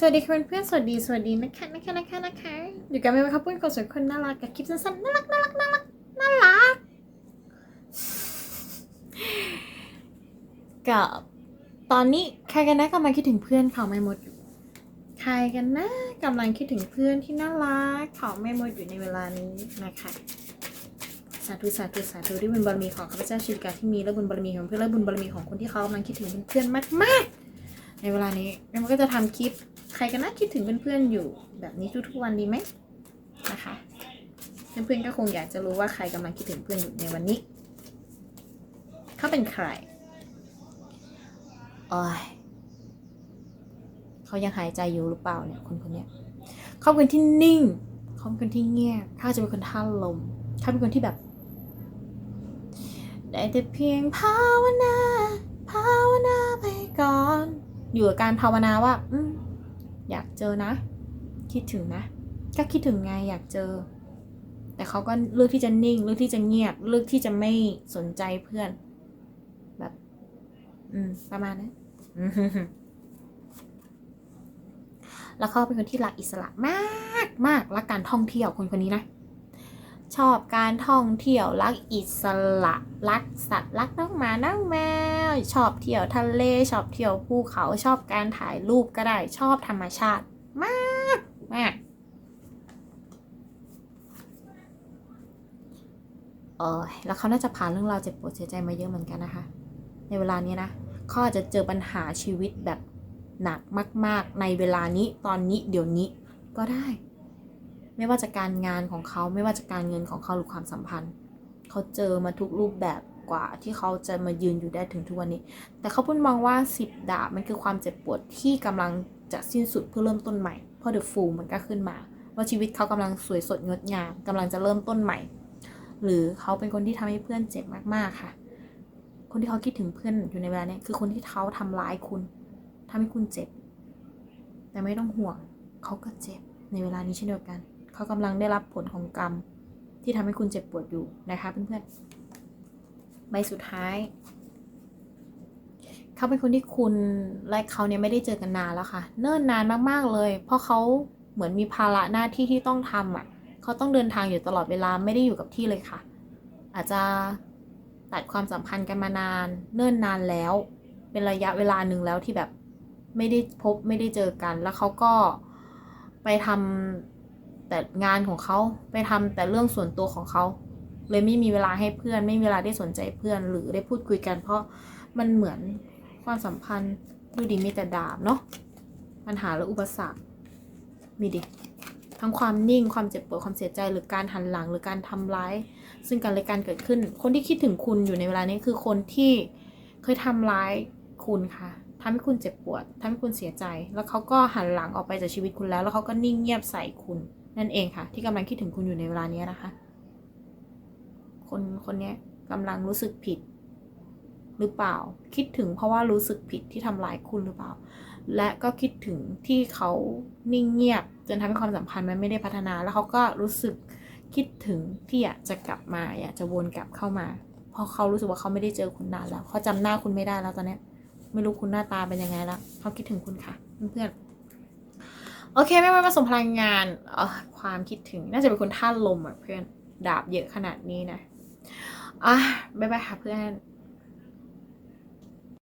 สวัสดีค่ะเพื่อนๆสวัสดี สวัสดีนะคะนะคะนะคะนะคะอยู่กันไหมครับเพื่อนคนสวยคนน่ารักกับคลิปสั้นๆน่ารักน่ารักน่ารักน่ารักกับตอนนี้ใครกันนะกำลังคิดถึงเพื่อนเขาไม่หมดอยู่ใครกันนะกำลังคิดถึงเพื่อนที่น่ารักเขาไม่หมดอยู่ในเวลานี้นะคะสาธุสาธุสาธุด้วยบุญบารมีของข้าพเจ้าชีวิตกาที่มีและบุญบารมีของเพื่อนและบุญบารมีของคนที่เขากำลังคิดถึงเพื่อนๆมากๆ ในเวลานี้แล้วมันก็จะทำคลิป ใครกันนะคิดถึงเพื่อนๆอยู่แบบนี้ทุกๆวันดีไหมนะคะเพื่อนๆก็คงอยากจะรู้ว่าใครกำลังคิดถึงเพื่อนอยู่ในวันนี้ เขาเป็นใครโอ้ยเขายังหายใจอยู่หรือเปล่าเนี่ยคนคนเนี้ยเขาเป็นคนที่นิ่งเขาเป็นคนที่เงียบเขาจะเป็นคนท่าลมเขาเป็นคนที่แบบได้แต่เพียงภาวนา ภาวนาไปก่อน อยู่กับการภาวนาว่าอือยากเจอนะ คิดถึงนะ ก็คิดถึงไงอยากเจอ แต่เขาก็เลือกที่จะนิ่ง เลือกที่จะเงียบ เลือกที่จะไม่สนใจเพื่อน แบบ อืม ประมาณนั้นแล้วเขาเป็นคนที่รักอิสระมากมากรักการท่องเที่ยวคนคนนี้นะ ชอบการท่องเที่ยวรักอิสระรักสัตว์รักน้องหมาน้องแมวชอบเที่ยวทะเลชอบเที่ยวภูเขาชอบการถ่ายรูปก็ได้ชอบธรรมชาติมากมากเออแล้วเขาน่าจะผ่านเรื่องราวเจ็บปวดเสียใจมาเยอะเหมือนกันนะคะ ในเวลานี้นะเขาอาจจะเจอปัญหาชีวิตแบบหนักมาก ๆ ในเวลานี้ตอนนี้เดี๋ยวนี้ก็ได้ ไม่ว่าจะการงานของเขาไม่ว่าจะการเงินของเขาหรือความสัมพันธ์เขาเจอมาทุกรูปแบบกว่าที่เขาจะมายืนอยู่ได้ถึงทุกวันนี้ แต่เขาพูดมองว่าสิบดาบมันคือความเจ็บปวดที่กำลังจะสิ้นสุดเพื่อเริ่มต้นใหม่เพราะเดอะฟูมันก็ขึ้นมา ว่าชีวิตเขากำลังสวยสดงดงามกำลังจะเริ่มต้นใหม่ หรือเขาเป็นคนที่ทำให้เพื่อนเจ็บมากๆค่ะ คนที่เขาคิดถึงเพื่อนอยู่ในเวลาเนี้ยคือคนที่เขาทำร้ายคุณทำให้คุณเจ็บ แต่ไม่ต้องห่วงเขาก็เจ็บในเวลานี้เช่นเดียวกัน เขากำลังได้รับผลของกรรม ที่ทำให้คุณเจ็บปวดอยู่นะคะเพื่อนๆใบสุดท้าย เขาเป็นคนที่คุณและเขาเนี่ยไม่ได้เจอกันนานแล้วค่ะ เนิ่นนานมากๆเลย เพราะเขาเหมือนมีภาระหน้าที่ที่ต้องทำอะเขาต้องเดินทางอยู่ตลอดเวลาไม่ได้อยู่กับที่เลยค่ะ อาจจะตัดความสัมพันธ์กันมานาน เนิ่นนานแล้ว เป็นระยะเวลาหนึ่งแล้วที่แบบไม่ได้พบไม่ได้เจอกัน แล้วเขาก็ไปทำ แต่งานของเขาไปทำแต่เรื่องส่วนตัวของเขา เลยไม่มีเวลาให้เพื่อน ไม่มีเวลาได้สนใจเพื่อน หรือได้พูดคุยกัน เพราะมันเหมือนความสัมพันธ์ดูดีมีแต่ดาบเนาะปัญหาและอุปสรรคมีดิทั้งความนิ่งความเจ็บปวดความเสียใจหรือการหันหลังหรือการทำร้าย ซึ่งกันและกันเกิดขึ้น คนที่คิดถึงคุณอยู่ในเวลานี้คือคนที่เคยทำร้ายคุณค่ะทำให้คุณเจ็บปวดทำให้คุณเสียใจ แล้วเขาก็หันหลังออกไปจากชีวิตคุณแล้ว แล้วเขาก็นิ่งเงียบใส่คุณ นั่นเองค่ะ ที่กำลังคิดถึงคุณอยู่ในเวลานี้นะคะ คนคนนี้กำลังรู้สึกผิด หรือเปล่า คิดถึงเพราะว่ารู้สึกผิดที่ทำร้ายคุณหรือเปล่า และก็คิดถึงที่เขานิ่งเงียบ จนทำให้ความสัมพันธ์มันไม่ได้พัฒนา แล้วเขาก็รู้สึกคิดถึงที่อยากจะกลับมาอยากจะวนกลับเข้ามา เพราะเขารู้สึกว่าเขาไม่ได้เจอคุณนานแล้วเขาจำหน้าคุณไม่ได้แล้วตอนนี้ไม่รู้คุณหน้าตาเป็นยังไงแล้วเขาคิดถึงคุณค่ะเพื่อนๆ โอเค ไม่ว่าผสมพลังงานออความคิดถึงน่าจะเป็นคนท่าลมอะเพื่อนดาบเยอะขนาดนี้นะอะบ๊ายบายค่ะเพื่อน